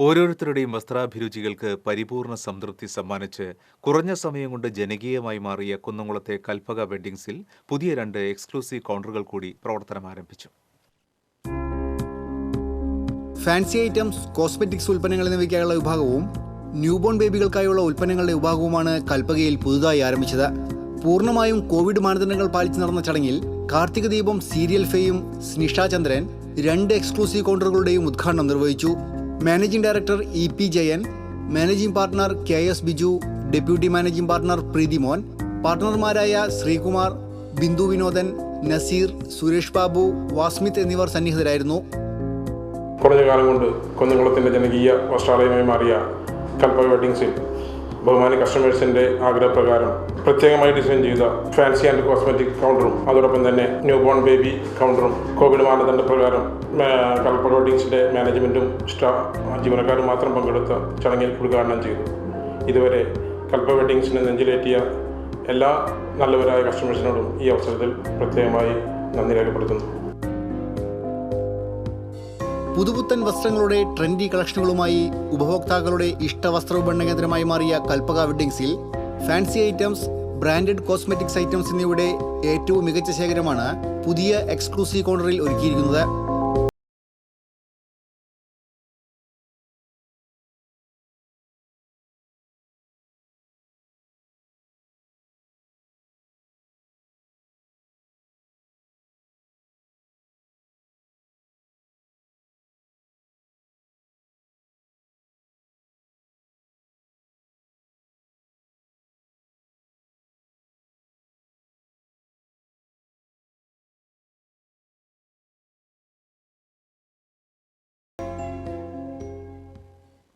ഓരോരുത്തരുടെയും വസ്ത്രാഭിരുചികൾക്ക് പരിപൂർണ സംതൃപ്തി സമ്മാനിച്ച് കുറഞ്ഞ സമയം കൊണ്ട് ജനകീയമായി മാറിയ കുന്നംകുളത്തെ കൽപ്പക വെഡ്ഡിംഗ്സിൽ പുതിയ രണ്ട് എക്സ്ക്ലൂസീവ് കൗണ്ടറുകൾ കൂടി പ്രവർത്തനം ആരംഭിച്ചു. ഫാൻസി ഐറ്റംസ് കോസ്മെറ്റിക്സ് ഉൽപ്പന്നങ്ങൾ എന്നിവയ്ക്കായുള്ള വിഭാഗവും ന്യൂബോൺ ബേബികൾക്കായുള്ള ഉൽപ്പന്നങ്ങളുടെ വിഭാഗവുമാണ് കൽപ്പകയിൽ പുതുതായി ആരംഭിച്ചത്. പൂർണമായും കോവിഡ് മാനദണ്ഡങ്ങൾ പാലിച്ച് നടന്ന ചടങ്ങിൽ കാർത്തിക ദീപം സീരിയൽ ഫേയും സ്നിഷ ചന്ദ്രൻ രണ്ട് എക്സ്ക്ലൂസീവ് കൗണ്ടറുകളുടെയും ഉദ്ഘാടനം നിർവഹിച്ചു. Managing director E P Jayan managing partner K S Biju deputy managing partner Preethi Mon പാർട്ണർമാരായ Sreekumar Bindu Vinodan Naseer Suresh Babu വാസ്മിത് എന്നിവർ സന്നിഹിതരായിരുന്നു. കുറഞ്ഞ കാലം കൊണ്ട് കുന്നംകുളത്തിന്റെ ജനകീയ വസ്ത്രാലയമായി മാറിയ കൽപ്പ വെഡ്ഡിങ്സിൽ ബഹുമാനി കസ്റ്റമേഴ്സിന്റെ ആഗ്രഹപ്രകാരം പ്രത്യേകമായി ഡിസൈൻ ചെയ്ത ഫാൻസി ആൻഡ് കോസ്മെറ്റിക് കൗണ്ടറും അതോടൊപ്പം തന്നെ ന്യൂ ബോൺ ബേബി കൗണ്ടറും കോവിഡ് മാനദണ്ഡ പ്രകാരം ആ, ഹോർഡിങ്സിന്റെ മാനേജ്മെന്റും സ്റ്റാഫ് ജീവനക്കാരും മാത്രം പങ്കെടുത്ത ചടങ്ങിൽ ഉദ്ഘാടനം ചെയ്തു. ഇതുവരെ കൽപ്പ വെഡിങ്സിന് നെഞ്ചിലേറ്റിയ എല്ലാ നല്ലവരായ കസ്റ്റമേഴ്സിനോടും ഈ അവസരത്തിൽ പ്രത്യേകമായി നന്ദി രേഖപ്പെടുത്തുന്നു. പുതുപുത്തൻ വസ്ത്രങ്ങളുടെ ട്രെൻഡി കളക്ഷനുകളുമായി ഉപഭോക്താക്കളുടെ ഇഷ്ടവസ്ത്ര വിപണന കേന്ദ്രമായി മാറിയ Kalpaka വെഡ്ഡിങ്സിൽ fancy items branded cosmetics items എന്നിവയുടെ ഏറ്റവും മികച്ച ശേഖരമാണ് പുതിയ എക്സ്ക്ലൂസീവ് കോർണറിൽ ഒരുക്കിയിരിക്കുന്നത്.